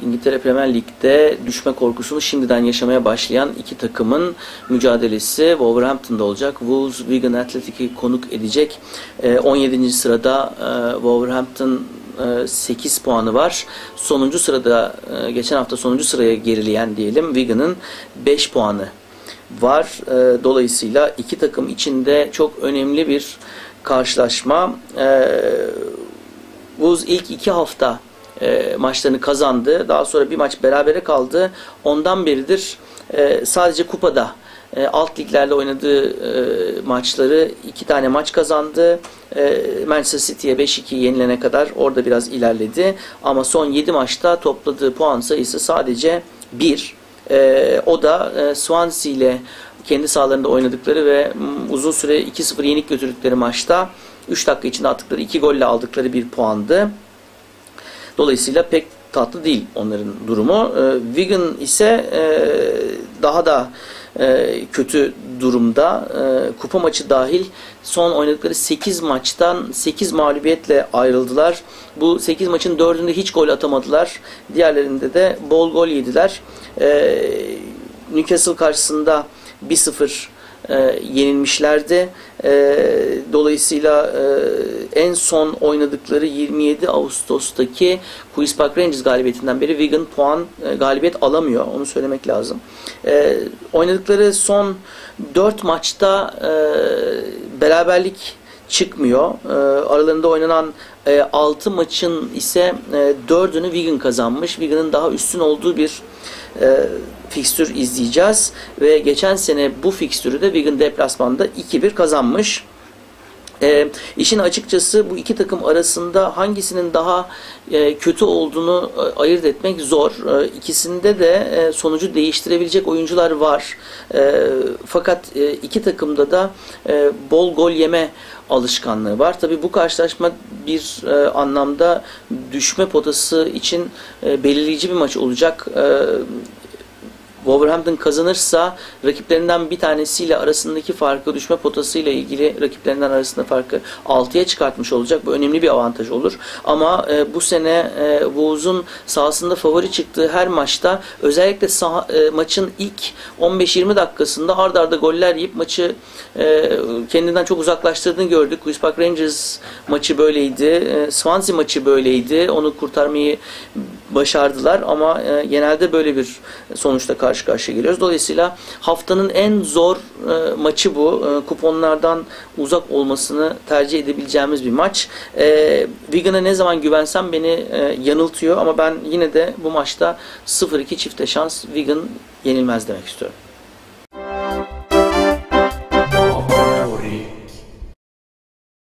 İngiltere Premier Lig'de düşme korkusunu şimdiden yaşamaya başlayan iki takımın mücadelesi Wolverhampton'da olacak. Wolves Wigan Athletic'i konuk edecek. Ee, 17. sırada e, Wolverhampton e, 8 puanı var. Sonuncu sırada e, geçen hafta sonuncu sıraya gerileyen diyelim Wigan'ın 5 puanı var. E, dolayısıyla iki takım içinde çok önemli bir karşılaşma. E, Wolves ilk iki hafta e, maçlarını kazandı. Daha sonra bir maç berabere kaldı. Ondan beridir e, sadece kupada e, alt liglerde oynadığı e, maçları iki tane maç kazandı. E, Manchester City'ye 5-2 yenilene kadar orada biraz ilerledi. Ama son 7 maçta topladığı puan sayısı sadece 1. E, o da e, Swansea ile kendi sahalarında oynadıkları ve uzun süre 2-0 yenik götürdükleri maçta 3 dakika içinde attıkları 2 golle aldıkları bir puandı. Dolayısıyla pek tatlı değil onların durumu. Wigan ise daha da kötü durumda. Kupa maçı dahil son oynadıkları 8 maçtan 8 mağlubiyetle ayrıldılar. Bu 8 maçın 4'ünde hiç gol atamadılar. Diğerlerinde de bol gol yediler. Newcastle karşısında 1-0 e, yenilmişlerdi. E, dolayısıyla e, en son oynadıkları 27 Ağustos'taki Queen's Park Rangers galibiyetinden beri Wigan puan e, galibiyet alamıyor. Onu söylemek lazım. E, oynadıkları son 4 maçta e, beraberlik çıkmıyor. E, aralarında oynanan e, 6 maçın ise e, 4'ünü Wigan kazanmış. Wigan'ın daha üstün olduğu bir e, fikstür izleyeceğiz. Ve geçen sene bu fikstürü de Wigan deplasmanda 2-1 kazanmış. E, işin açıkçası bu iki takım arasında hangisinin daha e, kötü olduğunu e, ayırt etmek zor. E, ikisinde de e, sonucu değiştirebilecek oyuncular var. E, fakat e, iki takımda da e, bol gol yeme alışkanlığı var. Tabi bu karşılaşma bir e, anlamda düşme potası için e, belirleyici bir maç olacak. E, Wolverhampton kazanırsa rakiplerinden bir tanesiyle arasındaki farkı düşme potasıyla ilgili rakiplerinden arasında farkı 6'ya çıkartmış olacak. Bu önemli bir avantaj olur. Ama e, bu sene e, Wolves'un sahasında favori çıktığı her maçta özellikle saha, e, maçın ilk 15-20 dakikasında ard arda goller yiyip maçı e, kendinden çok uzaklaştırdığını gördük. Queen's Park Rangers maçı böyleydi. E, Swansea maçı böyleydi. Onu kurtarmayı başardılar ama e, genelde böyle bir sonuçta karşı karşıya geliyoruz. Dolayısıyla haftanın en zor e, maçı bu. E, kuponlardan uzak olmasını tercih edebileceğimiz bir maç. E, Wigan'a ne zaman güvensem beni e, yanıltıyor ama ben yine de bu maçta 0-2 çifte şans Wigan yenilmez demek istiyorum.